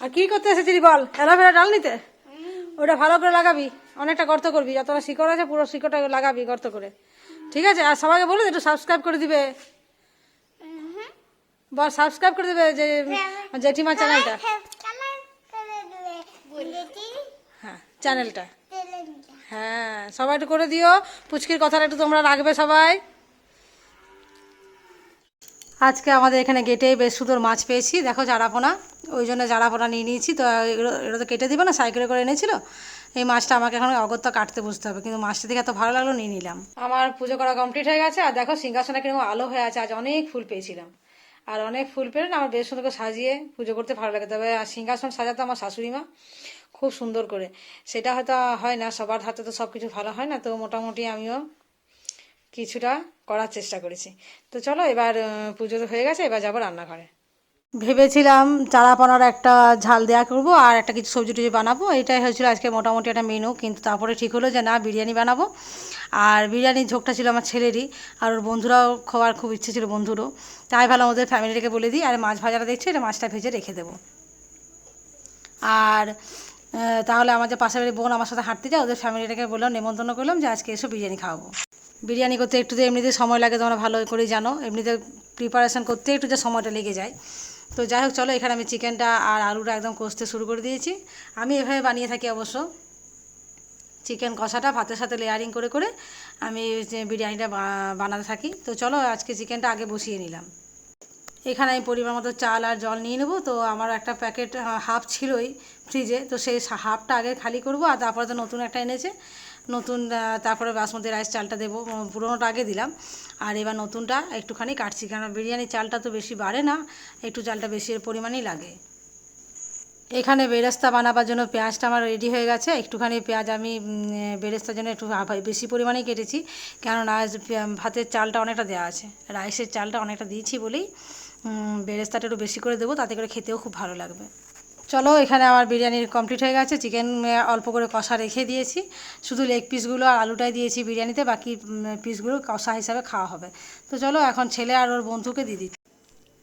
আর কি করতে এসেছিলি বল? অ্যালোভেরা ডাল নিতে? ওটা ভালো করে লাগাবি অনেকটা গর্ত করবি যতটা শিকড় আছে পুরো শিকড়টা লাগাবি গর্ত করে। ঠিক আছে? আর সবাইকে বলে একটু সাবস্ক্রাইব করে দিবে। বল সাবস্ক্রাইব করে দেবে যে জেঠিমা চ্যানেলটা হ্যাঁ চ্যানেলটা হ্যাঁ সবাই একটু করে দিও। পুচকির কথাটা একটু তোমরা রাখবে সবাই। আজকে আমাদের এখানে গেটে বেশ সুন্দর মাছ পেয়েছি। দেখো জারাপোনা। ওই জন্য জারাপোনা নিয়ে নিয়েছি। তো এগুলো তো কেটে দিবে না, সাইকেলে করে এনেছিল। এই মাছটা আমাকে এখন অগত্যা কাটতে বুঝতে হবে। কিন্তু মাছটা দেখে এত ভালো লাগল, নিয়ে নিলাম। আমার পুজো করা কমপ্লিট হয়ে গেছে। আর দেখো সিংহাসনে কীরকম আলো হয়ে আছে। আজ অনেক ফুল পেয়েছিলাম। আর অনেক ফুল পেলে না, আমার বেশ সুন্দর করে সাজিয়ে পুজো করতে ভালো লাগে। তবে আর সিংহাসন সাজাতো আমার শাশুড়ি মা খুব সুন্দর করে। সেটা হয়তো হয় না, সবার হাতে তো সব কিছু ভালো হয় না। তো মোটামুটি আমিও কিছুটা করার চেষ্টা করেছি। তো চলো এবার পুজো হয়ে গেছে, এবার যাব রান্নাঘরে। ভেবেছিলাম চারা পানার একটা ঝাল দেওয়া করব আর একটা কিছু সবজি টুজি বানাবো। এটাই হয়েছিল আজকে মোটামুটি একটা মেনু কিন্তু তারপরে ঠিক হলো যে না, বিরিয়ানি বানাবো। আর বিরিয়ানির ঝোঁকটা ছিল আমার ছেলেরই, আর ওর বন্ধুরাও খাওয়ার খুব ইচ্ছে ছিল বন্ধুরও। তাই ভালো ওদের ফ্যামিলিটাকে বলে দিই, আর মাছ ভাজাটা দেখছি? এটা মাছটা ভেজে রেখে দেবো। আর তাহলে আমার যে পাশের বাড়ির বোন আমার সাথে হাঁটতে যায়, ওদের ফ্যামিলিটাকে বললাম, নেমন্তন্ন করলাম যে আজকে এসো বিরিয়ানি খাওয়াবো। বিরিয়ানি করতে একটু তো এমনিতে সময় লাগে তোমরা ভালো করেই জানো। এমনিতে প্রিপারেশন করতে একটু যে সময়টা লেগে যায়। তো যাই হোক, চলো এখানে আমি চিকেনটা আর আলুটা একদম কষতে শুরু করে দিয়েছি। আমি এভাবে বানিয়ে থাকি অবশ্য। চিকেন কষাটা, ভাতের সাথে লেয়ারিং করে করে আমি বিরিয়ানিটা বানাতে থাকি। তো চলো আজকে চিকেনটা আগে বসিয়ে নিলাম। এখানে আমি পরিমাণ মতো চাল আর জল নিয়ে নেব। তো আমার একটা প্যাকেট হাফ ছিলই ফ্রিজে তো সেই হাফটা আগে খালি করব আর তারপরে তো নতুন একটা এনেছে। নতুন তারপরে বাসমতি রাইস চালটা দেবো পুরোনোটা আগে দিলাম। আর এবার নতুনটা একটুখানি কাটছি কারণ বিরিয়ানির চালটা তো বেশি বাড়ে না, একটু চালটা বেশি পরিমাণেই লাগে। এখানে বেরেস্তা বানাবার জন্য পেঁয়াজটা আমার রেডি হয়ে গেছে, একটুখানি পেঁয়াজ আমি বেরেস্তার জন্য একটু বেশি পরিমাণেই কেটেছি, কেননা আজ ভাতের চালটা অনেকটা দেওয়া আছে, রাইসের চালটা অনেকটা দিয়েছি বলেই বেরেস্তাটা একটু বেশি করে দেবো, তাতে করে খেতেও খুব ভালো লাগবে। চলো, এখানে আমার বিরিয়ানি কমপ্লিট হয়ে গেছে। চিকেন অল্প করে কষা রেখে দিয়েছি। শুধু লেগ পিসগুলো আর আলুটাই দিয়েছি বিরিয়ানিতে, বাকি পিসগুলো কষা হিসাবে খাওয়া হবে। তো চলো, এখন ছেলে আর ওর বন্ধুকে দিচ্ছি।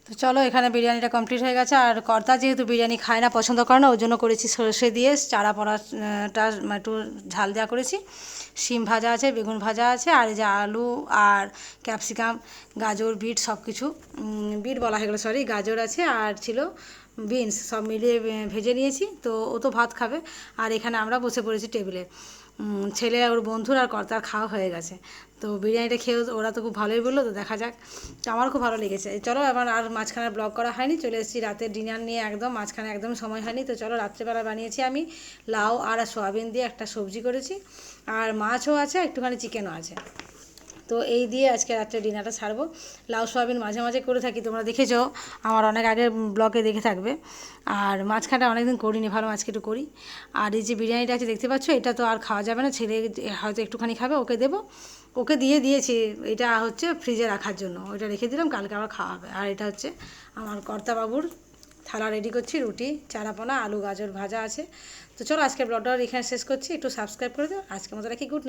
তো চলো, এখানে বিরিয়ানিটা কমপ্লিট হয়ে গেছে। আর কর্তা যেহেতু বিরিয়ানি খায় না, পছন্দ করে না, ওই জন্য করেছি সরষে দিয়ে চারা পড়াটা একটু ঝাল দেওয়া করেছি। শিম ভাজা আছে, বেগুন ভাজা আছে, আর এই যে আলু আর ক্যাপসিকাম গাজর, বিট সব কিছু বিট বলা হয়ে গেলো সরি গাজর আছে, আর ছিল বিনস সব মিলিয়ে ভেজে নিয়েছি। তো ও তো ভাত খাবে। আর এখানে আমরা বসে পড়েছি টেবিলে। ছেলে ওর বন্ধুর আর কর্তার খাওয়া হয়ে গেছে। তো বিরিয়ানিটা খেয়েও ওরা তো খুব ভালোই বলল, তো দেখা যাক। তো আমার খুব ভালো লেগেছে। চলো এবার আর মাঝখানে ব্লগ করা হয়নি, চলে এসেছি রাতে ডিনার নিয়ে একদম, মাঝখানে একদম সময় হয়নি। তো চলো রাত্রেবেলা বানিয়েছি আমি লাউ আর সোয়াবিন দিয়ে একটা সবজি করেছি। আর মাছও আছে, একটুখানি চিকেনও আছে। তো এই দিয়ে আজকে রাত্রে ডিনারটা ছাড়বো। লাউ সোয়াবিন মাঝে মাঝে করে থাকি, তোমরা দেখেছ, আমার অনেক আগে ব্লগে দেখে থাকবে। আর মাঝখানটা অনেকদিন করিনি ভালো আজকে একটু করি। আর এই যে বিরিয়ানিটা আছে, দেখতে পাচ্ছ? এটা তো আর খাওয়া যাবে না, ছেলে হয়তো একটুখানি খাবে, ওকে দেবো। ওকে দিয়ে দিয়েছি, এটা হচ্ছে ফ্রিজে রাখার জন্য। ওইটা রেখে দিলাম, কালকে আবার খাওয়া হবে। আর এটা হচ্ছে আমার কর্তাবাবুর থালা রেডি করছি, রুটি চারাপোনা আলু, গাজর ভাজা আছে। তো চলো আজকে ব্লগটা এখানে শেষ করছি। একটু সাবস্ক্রাইব করে দিও। আজকের মতো রাখি গুড